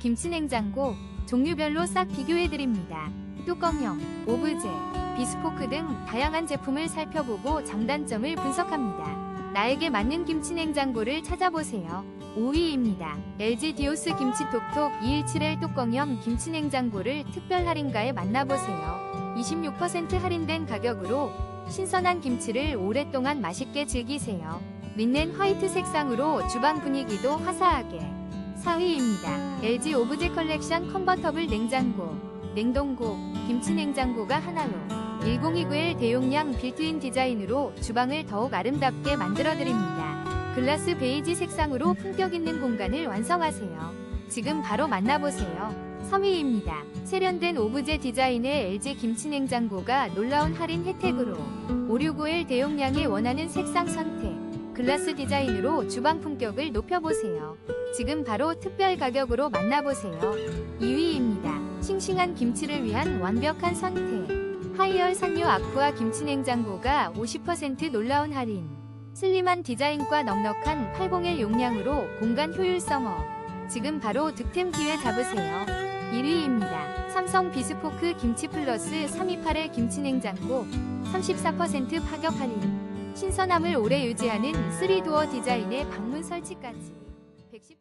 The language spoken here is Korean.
김치냉장고 종류별로 싹 비교해드립니다. 뚜껑형, 오브제, 비스포크 등 다양한 제품을 살펴보고 장단점을 분석합니다. 나에게 맞는 김치냉장고를 찾아보세요. 5위입니다. LG 디오스 김치톡톡 217L 뚜껑형 김치냉장고를 특별 할인가에 만나보세요. 26% 할인된 가격으로 신선한 김치를 오랫동안 맛있게 즐기세요. 린넨 화이트 색상으로 주방 분위기도 화사하게. 4위입니다. LG 오브제 컬렉션 컨버터블 냉장고, 냉동고, 김치 냉장고가 하나로 1029L 대용량 빌트인 디자인으로 주방을 더욱 아름답게 만들어드립니다. 글라스 베이지 색상으로 품격 있는 공간을 완성하세요. 지금 바로 만나보세요. 3위입니다. 세련된 오브제 디자인의 LG 김치냉장고가 놀라운 할인 혜택으로 569L 대용량의 원하는 색상 선택, 글라스 디자인으로 주방 품격을 높여보세요. 지금 바로 특별 가격으로 만나보세요. 2위입니다. 싱싱한 김치를 위한 완벽한 선택. 하이얼 산유 아쿠아 김치냉장고가 50% 놀라운 할인. 슬림한 디자인과 넉넉한 801 용량으로 공간 효율성 업. 지금 바로 득템 기회 잡으세요. 1위입니다. 삼성 비스포크 김치 플러스 328의 김치냉장고 34% 파격 할인. 신선함을 오래 유지하는 3도어 디자인의 방문 설치까지. 110...